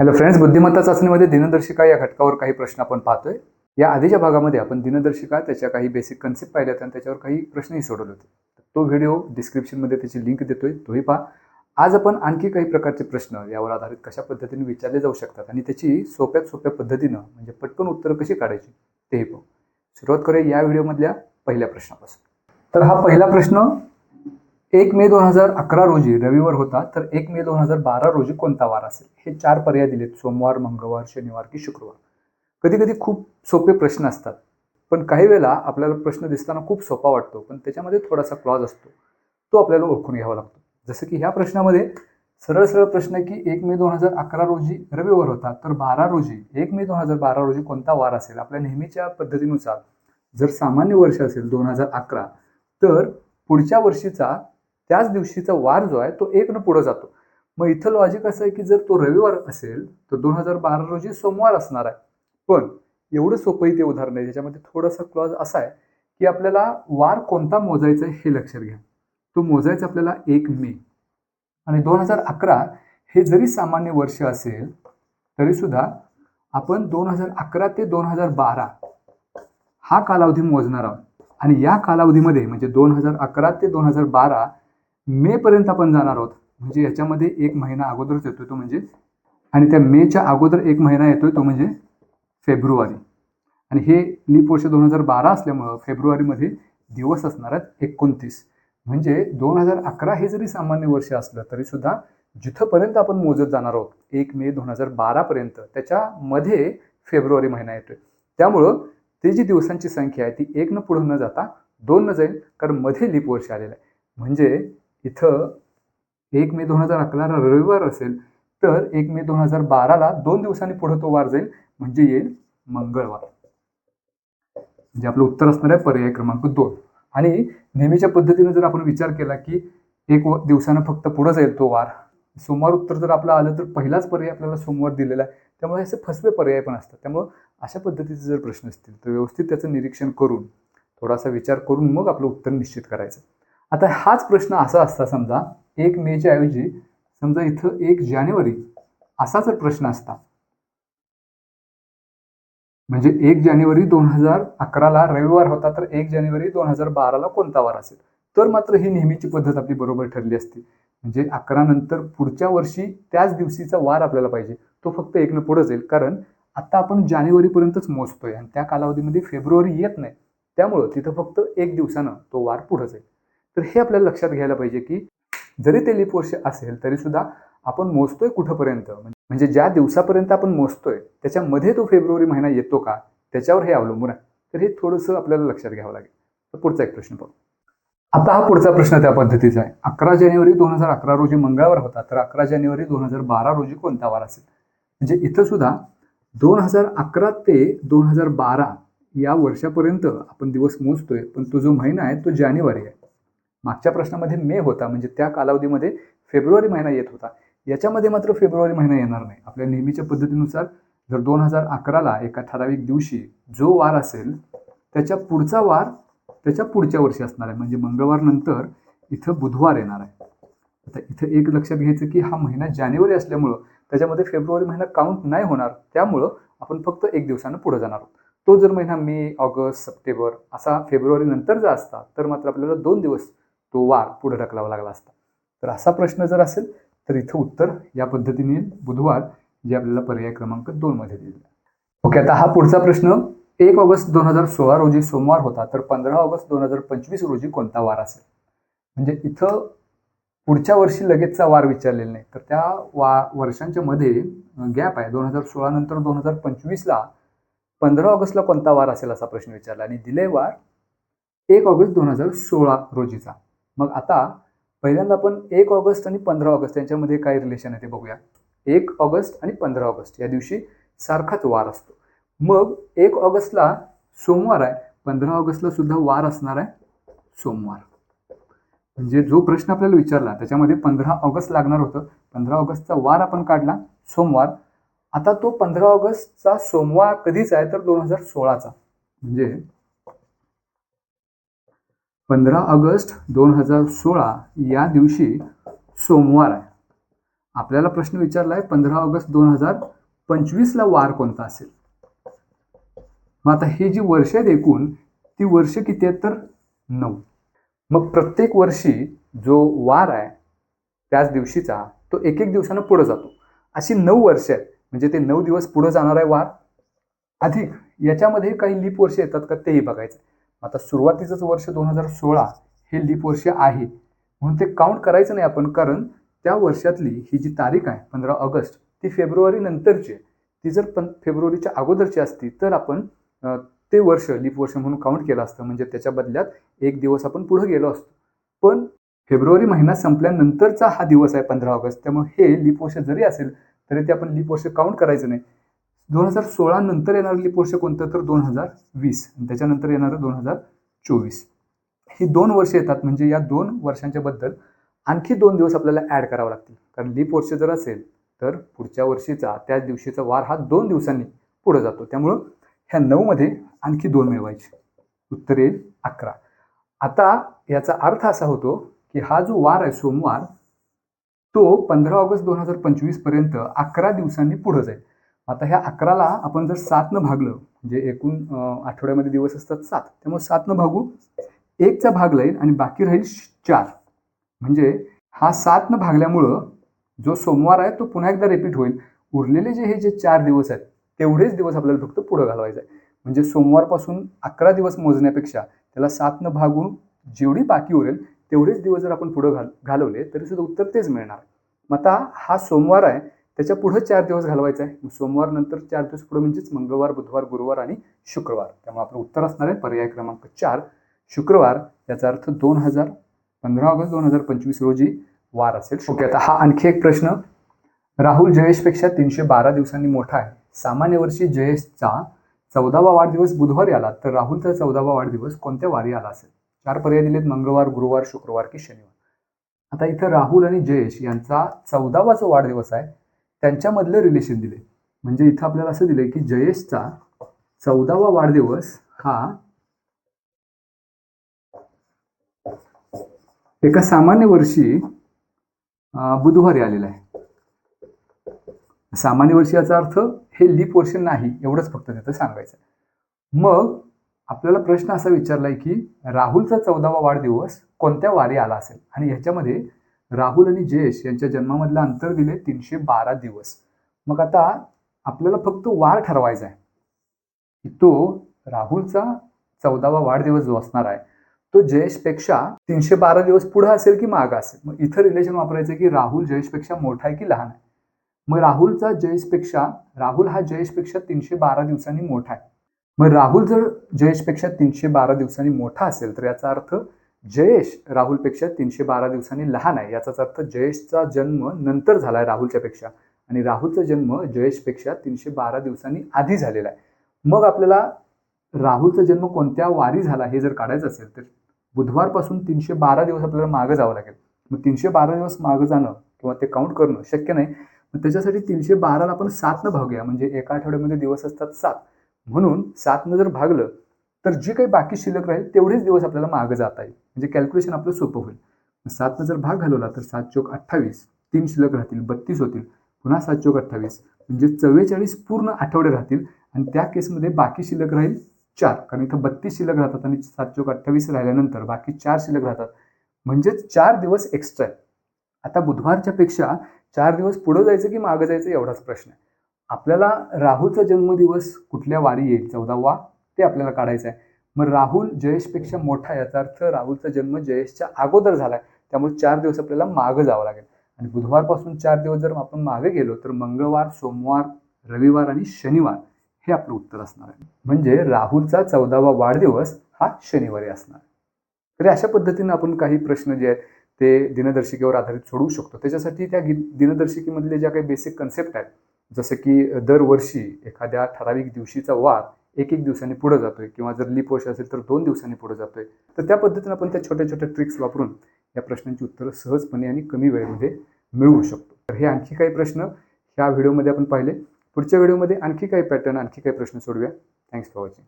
Hello friends बुद्धिमत्ता चाचणीमध्ये दिनदर्शिका या घटकावर काही प्रश्न आपण पाहतोय. या आधीच्या भागामध्ये आपण दिनदर्शिका त्याच्या काही बेसिक कन्सेप्ट पाहिल्या आणि त्याच्यावर काही प्रश्नही सोडवले होते. तो व्हिडिओ डिस्क्रिप्शनमध्ये त्याची लिंक देतोय तोही पहा. आज आपण आणखी काही प्रकारचे प्रश्न यावर आधारित कशा पद्धतीने विचारले जाऊ शकतात आणि त्याची सोप्यात सोप्या पद्धतीनं म्हणजे पटकन उत्तरं कशी काढायची तेही पाहू. सुरुवात करूया या व्हिडिओमधल्या पहिल्या प्रश्नापासून. तर हा पहिला प्रश्न एक मे दोन हजार अकरा रोजी रविवार होता तर एक मे दोन हजार बारा रोजी कोणता वार असेल? हे चार पर्याय दिलेत सोमवार मंगळवार शनिवार की शुक्रवार. कधी कधी खूप सोपे प्रश्न असतात पण काही वेळेला आपल्याला प्रश्न दिसताना खूप सोपा वाटतो पण त्याच्यामध्ये थोडासा क्लॉज असतो तो आपल्याला ओळखून घ्यावा लागतो. जसं की ह्या प्रश्नामध्ये सरळ सरळ प्रश्न आहे की एक मे दोन हजार अकरा रोजी रविवार होता तर बारा रोजी एक मे दोन हजार बारा रोजी कोणता वार असेल? आपल्या नेहमीच्या पद्धतीनुसार जर सामान्य वर्ष असेल दोन हजार अकरा तर पुढच्या वर्षीचा त्याच दिवशीचा वार जो आहे तो एक न पुढं जातो. मग इथं लॉजिक असं आहे की जर तो रविवार असेल तर दोन हजार बारा रोजी सोमवार असणार आहे. पण एवढं सोपं ते उदाहरण आहे. त्याच्यामध्ये थोडासा क्लॉज असा आहे की आपल्याला वार कोणता मोजायचा आहे हे लक्षात घ्या. तो मोजायचा आपल्याला एक मे. आणि दोन हजार अकरा हे जरी सामान्य वर्ष असेल तरीसुद्धा आपण दोन हजार अकरा ते दोन हजार बारा हा कालावधी मोजणार आहोत. आणि या कालावधीमध्ये म्हणजे दोन हजार अकरा ते दोन हजार बारा मे पर्यंत आपण जाणार आहोत. म्हणजे याच्यामध्ये एक महिना अगोदरच येतोय तो म्हणजे. आणि त्या मेच्या अगोदर एक महिना येतोय तो म्हणजे फेब्रुवारी. आणि हे लीप वर्ष दोन हजार बारा असल्यामुळं फेब्रुवारीमध्ये दिवस असणार आहेत एकोणतीस. म्हणजे दोन हजार अकरा हे जरी सामान्य वर्ष असलं तरी सुद्धा जिथंपर्यंत आपण मोजत जाणार आहोत एक मे दोन हजार बारापर्यंत त्याच्यामध्ये फेब्रुवारी महिना येतोय. त्यामुळं ते जी दिवसांची संख्या आहे ती एक न पुढं न जाता दोन न जाईल कारण मध्ये लीप वर्ष आलेलं आहे. म्हणजे इथं एक मे दोन हजार अकराला रविवार असेल तर एक मे दोन हजार बाराला दोन दिवसांनी पुढे तो वार जाईल म्हणजे येईल मंगळवार. म्हणजे आपलं उत्तर असणार आहे पर्याय क्रमांक दोन. आणि नेहमीच्या पद्धतीने जर आपण विचार केला की एक व- दिवसानं फक्त पुढं जाईल तो वार सोमवार उत्तर जर आपलं आलं तर पहिलाच पर्याय आपल्याला सोमवार दिलेला आहे. त्यामुळे असे फसवे पर्याय पण असतात. त्यामुळं अशा पद्धतीचे जर प्रश्न असतील तर व्यवस्थित त्याचं निरीक्षण करून थोडासा विचार करून मग आपलं उत्तर निश्चित करायचं. आता हाच प्रश्न असा असता समजा एक मेच्या ऐवजी समजा इथं एक जानेवारी असा जर प्रश्न असता. म्हणजे एक जानेवारी दोन हजार अकराला रविवार होता तर एक जानेवारी दोन हजार बाराला कोणता वार असेल? तर मात्र ही नेहमीची पद्धत आपली बरोबर ठरली असती. म्हणजे अकरा नंतर पुढच्या वर्षी त्याच दिवशीचा वार आपल्याला पाहिजे. तो फक्त एकनं पुढं जाईल. कारण आता आपण जानेवारीपर्यंतच मोजतोय आणि त्या कालावधीमध्ये फेब्रुवारी येत नाही. त्यामुळं तिथं फक्त एक दिवसानं तो वार पुढं जाईल. तर हे आपल्याला लक्षात घ्यायला पाहिजे की जरी ते लीप वर्ष असेल तरी सुद्धा आपण मोजतोय कुठंपर्यंत? म्हणजे ज्या दिवसापर्यंत आपण मोजतोय त्याच्यामध्ये तो फेब्रुवारी महिना येतो का? त्याच्यावर हे अवलंबून आहे. तर हे थोडंसं आपल्याला लक्षात घ्यावं लागेल. तर पुढचा एक प्रश्न पाहू. आता हा पुढचा प्रश्न त्या पद्धतीचा आहे. अकरा जानेवारी दोन हजार अकरा रोजी मंगळवार होता तर अकरा जानेवारी दोन हजार बारा रोजी कोणता वार असेल? म्हणजे इथं सुद्धा दोन हजार अकरा ते दोन हजार बारा या वर्षापर्यंत आपण दिवस मोजतोय पण तो जो महिना आहे तो जानेवारी आहे. मागच्या प्रश्नामध्ये मे होता म्हणजे त्या कालावधीमध्ये फेब्रुवारी महिना येत होता. याच्यामध्ये मात्र फेब्रुवारी महिना येणार नाही. आपल्या नेहमीच्या पद्धतीनुसार जर दोन हजार अकराला एका ठराविक दिवशी जो वार असेल त्याच्या पुढचा वार त्याच्या पुढच्या वर्षी असणार आहे. म्हणजे मंगळवार नंतर इथं बुधवार येणार आहे. आता इथं एक लक्षात घ्यायचं की हा महिना जानेवारी असल्यामुळं त्याच्यामध्ये फेब्रुवारी महिना काउंट नाही होणार. त्यामुळं आपण फक्त एक दिवसानं पुढे जाणार आहोत. तो जर महिना मे ऑगस्ट सप्टेंबर असा फेब्रुवारी नंतर जर असता तर मात्र आपल्याला दोन दिवस तो वार पुढे ढकलावा लागला असता. तर असा प्रश्न जर असेल तर इथं उत्तर या पद्धतीने येईल बुधवार जे आपल्याला पर्याय क्रमांक दोन मध्ये दिलेलं ओके आता हा पुढचा प्रश्न. एक ऑगस्ट दोन हजार सोळा रोजी सोमवार होता तर पंधरा ऑगस्ट दोन हजार पंचवीस रोजी कोणता वार असेल? म्हणजे इथं पुढच्या वर्षी लगेचचा वार विचारलेला नाही. तर त्या वा वर्षांच्या मध्ये गॅप आहे. दोन हजार सोळा नंतर दोन हजार पंचवीसला पंधरा ऑगस्टला कोणता वार असेल असा प्रश्न विचारला. आणि दिले वार एक ऑगस्ट दोन हजार सोळा रोजीचा. मग आता पहिल्यांदा आपण एक ऑगस्ट आणि पंधरा ऑगस्ट यांच्यामध्ये काय रिलेशन आहे ते बघूया. एक ऑगस्ट आणि पंधरा ऑगस्ट या दिवशी सारखाच वार असतो. मग एक ऑगस्टला सोमवार आहे पंधरा ऑगस्टला सुद्धा वार असणार आहे सोमवार. म्हणजे जो प्रश्न आपल्याला विचारला त्याच्यामध्ये पंधरा ऑगस्ट लागणार होतं. पंधरा ऑगस्टचा वार आपण काढला सोमवार. आता तो पंधरा ऑगस्टचा सोमवार कधीच आहे तर दोन हजार सोळाचा. म्हणजे पंधरा ऑगस्ट दोन हजार सोळा या दिवशी सोमवार आहे. आपल्याला प्रश्न विचारला आहे पंधरा ऑगस्ट दोन हजार पंचवीसला वार कोणता असेल? मग आता ही जी वर्ष आहेत एकूण ती वर्ष किती आहेत तर? नऊ. मग प्रत्येक वर्षी जो वार आहे त्याच दिवशीचा तो एक एक दिवसानं पुढं जातो. अशी नऊ वर्ष आहेत. म्हणजे ते नऊ दिवस पुढं जाणार आहे वार. अधिक याच्यामध्ये काही लीप वर्ष येतात का तेही बघायचं. आता सुरुवातीचंच वर्ष दोन हजार सोळा हे लीप वर्ष आहे. म्हणून ते काउंट करायचं नाही आपण कारण त्या वर्षातली ही जी तारीख आहे पंधरा ऑगस्ट ती फेब्रुवारी नंतरची आहे. ती जर पण फेब्रुवारीच्या अगोदरची असती तर आपण ते वर्ष लीप वर्ष म्हणून काउंट केलं असतं. म्हणजे त्याच्या बदल्यात एक दिवस आपण पुढे गेलो असतो. पण फेब्रुवारी महिना संपल्यानंतरचा हा दिवस आहे पंधरा ऑगस्ट. त्यामुळे हे लीप वर्ष जरी असेल तरी ते आपण लीप वर्ष काउंट करायचं नाही. दोन हजार सोळा नंतर येणारं लीप वर्ष कोणतं? तर दोन हजार वीस. आणि त्याच्यानंतर येणारं दोन हजार चोवीस. ही दोन वर्ष येतात. म्हणजे या दोन वर्षांच्या बद्दल आणखी दोन दिवस आपल्याला ॲड करावं लागतील. कारण लीप वर्ष जर असेल तर पुढच्या वर्षीचा त्याच दिवशीचा वार हा दोन दिवसांनी पुढे जातो. त्यामुळं ह्या नऊमध्ये आणखी दोन मिळवायचे. उत्तर येईल अकरा. आता याचा अर्थ असा होतो की हा जो वार आहे सोमवार तो पंधरा ऑगस्ट दोन हजार पंचवीसपर्यंत अकरा दिवसांनी पुढे जाईल. आता ह्या अकराला आपण जर सातनं भागलं म्हणजे एकूण आठवड्यामध्ये दिवस असतात सात त्यामुळे सातनं भागू. एकचा भाग राहील आणि बाकी राहील श- चार. म्हणजे हा सातनं भागल्यामुळं जो सोमवार आहे तो पुन्हा एकदा रिपीट होईल. उरलेले जे हे जे चार दिवस आहेत तेवढेच दिवस आपल्याला फक्त पुढं घालवायचं आहे म्हणजे सोमवारपासून अकरा दिवस मोजण्यापेक्षा त्याला सातनं भागून जेवढी बाकी उरेल तेवढेच दिवस जर आपण पुढं घाल घालवले तरी सुद्धा उत्तर तेच मिळणार. मग आता हा सोमवार आहे त्याच्या पुढं चार दिवस घालवायचा आहे. सोमवार नंतर चार दिवस पुढं म्हणजेच मंगळवार बुधवार गुरुवार आणि शुक्रवार. त्यामुळे आपलं उत्तर असणार आहे पर्याय क्रमांक चार. शुक्रवार याचा अर्थ दोन हजार पंधरा ऑगस्ट दोन हजार पंचवीस रोजी वार असेल. ओके आता हा आणखी एक प्रश्न. राहुल जयेशपेक्षा तीनशे बारा दिवसांनी मोठा आहे. सामान्य वर्षी जयेशचा चौदावा वाढदिवस बुधवारी आला तर राहुलचा चौदावा वाढदिवस कोणत्या वारी आला असेल? चार पर्याय दिलेत मंगळवार गुरुवार शुक्रवार की शनिवार. आता इथं राहुल आणि जयेश यांचा चौदावा जो वाढदिवस आहे. त्यांच्यामधलं रिलेशन दिले. म्हणजे इथं आपल्याला असं दिलंय की जयेशचा चौदावा वाढदिवस हा एका सामान्य वर्षी बुधवारी आलेला आहे. सामान्य वर्षी याचा अर्थ हे लीप वर्ष नाही एवढंच फक्त तिथं सांगायचं. मग आपल्याला प्रश्न असा विचारलाय की राहुलचा चौदावा वाढदिवस कोणत्या वारी आला असेल? आणि ह्याच्यामध्ये राहुल आणि जयेश यांच्या जन्मामधलं अंतर दिले तीनशे बारा दिवस. मग आता आपल्याला फक्त वार ठरवायचा आहे. की तो राहुलचा चौदावा वाढदिवस जो असणार आहे तो जयेशपेक्षा तीनशे बारा दिवस पुढं असेल की मागं असेल? मग इथं रिलेशन वापरायचं की राहुल जयेशपेक्षा मोठा आहे की लहान आहे? मग राहुलचा जयेशपेक्षा राहुल हा जयेशपेक्षा तीनशे बारा दिवसांनी मोठा आहे. मग राहुल जर जयेशपेक्षा तीनशे बारा दिवसांनी मोठा असेल तर याचा अर्थ जयेश राहुलपेक्षा तीनशे बारा दिवसांनी लहान आहे. याचाच अर्थ जयेशचा जन्म नंतर झाला आहे राहुलच्या पेक्षा आणि राहुलचा जन्म जयेशपेक्षा तीनशे बारा दिवसांनी आधी झालेला आहे. मग आपल्याला राहुलचा जन्म कोणत्या वारी झाला हे जर काढायचं असेल तर बुधवारपासून तीनशे बारा दिवस आपल्याला मागं जावं लागेल. मग तीनशे बारा दिवस मागं जाणं किंवा ते काउंट करणं शक्य नाही. मग त्याच्यासाठी तीनशे बाराला आपण सातनं भागूया. म्हणजे एका आठवड्यामध्ये दिवस असतात सात. म्हणून सातनं जर भागलं तर जे काही बाकी शिल्लक राहील तेवढेच दिवस आपल्याला मागं जाता येईल. म्हणजे कॅल्क्युलेशन आपलं सोपं होईल. सातनं जर भाग घालवला तर सात चोक अठ्ठावीस तीन शिल्लक राहतील बत्तीस होतील. पुन्हा सात चोक अठ्ठावीस म्हणजे चव्वेचाळीस पूर्ण आठवडे राहतील. आणि त्या केसमध्ये बाकी शिल्लक राहील चार. कारण इथं बत्तीस शिल्लक राहतात आणि सात चोक अठ्ठावीस राहिल्यानंतर बाकी चार शिल्लक राहतात. म्हणजेच चार दिवस एक्स्ट्रा आहे. आता बुधवारच्या पेक्षा चार दिवस पुढं जायचं की मागं जायचं एवढाच प्रश्न आहे. आपल्याला राहुलचा जन्मदिवस कुठल्या वारी येईल? चौदावा ते आपल्याला काढायचं आहे मग राहुल जयेशपेक्षा मोठा याचा अर्थ राहुलचा जन्म जयेशच्या अगोदर झाला आहे त्यामुळे चार दिवस आपल्याला मागं जावं लागेल. आणि बुधवारपासून चार दिवस जर आपण मागे गेलो तर मंगळवार सोमवार रविवार आणि शनिवार हे आपलं उत्तर असणार आहे. म्हणजे राहुलचा चौदावा वाढदिवस हा शनिवारी असणार. तरी अशा पद्धतीनं आपण काही प्रश्न जे आहेत ते दिनदर्शिकेवर आधारित सोडवू शकतो. त्याच्यासाठी त्या गी दिनदर्शिकेमधले ज्या काही बेसिक कन्सेप्ट आहेत जसं की दरवर्षी एखाद्या ठराविक दिवशीचा वार एक एक दिवसांनी पुढे जातोय किंवा जर लीप वर्ष असेल तर दोन दिवसांनी पुढे जातोय. तर त्या पद्धतीनं आपण त्या छोट्या छोट्या ट्रिक्स वापरून या प्रश्नांची उत्तरं सहजपणे आणि कमी वेळेमध्ये मिळवू शकतो. तर हे आणखी काही प्रश्न ह्या व्हिडिओमध्ये आपण पाहिले. पुढच्या व्हिडिओमध्ये आणखी काही पॅटर्न आणखी काही प्रश्न सोडूया थँक्स फॉर वॉचिंग